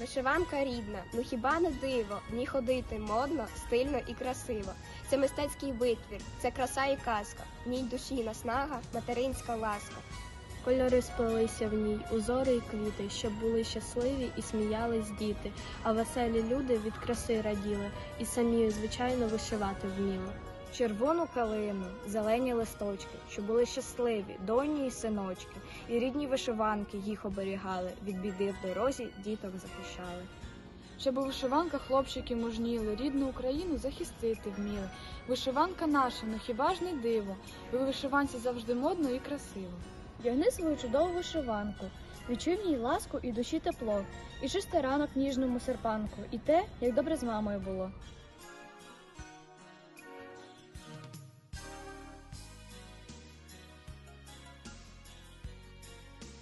Вишиванка рідна, ну хіба не диво? В ній ходити модно, стильно і красиво. Це мистецький витвір, це краса і казка. В ній душі наснага, материнська ласка. Кольори сплелися в ній, узори і квіти, щоб були щасливі і сміялись діти, а веселі люди від краси раділи і самі, звичайно, вишивати вміли. Червону калину, зелені листочки, що були щасливі, доні і синочки, і рідні вишиванки їх оберігали, від біди в дорозі діток захищали. Щоб у вишиванках хлопчики мужніли, рідну Україну захистити вміли. Вишиванка наша, ну хіба ж не диво? В вишиванці завжди модно і красиво. Вдягни свою чудову вишиванку, відчуй в ній ласку і душі тепло, і чисти ранок ніжному серпанку, і те, як добре з мамою було.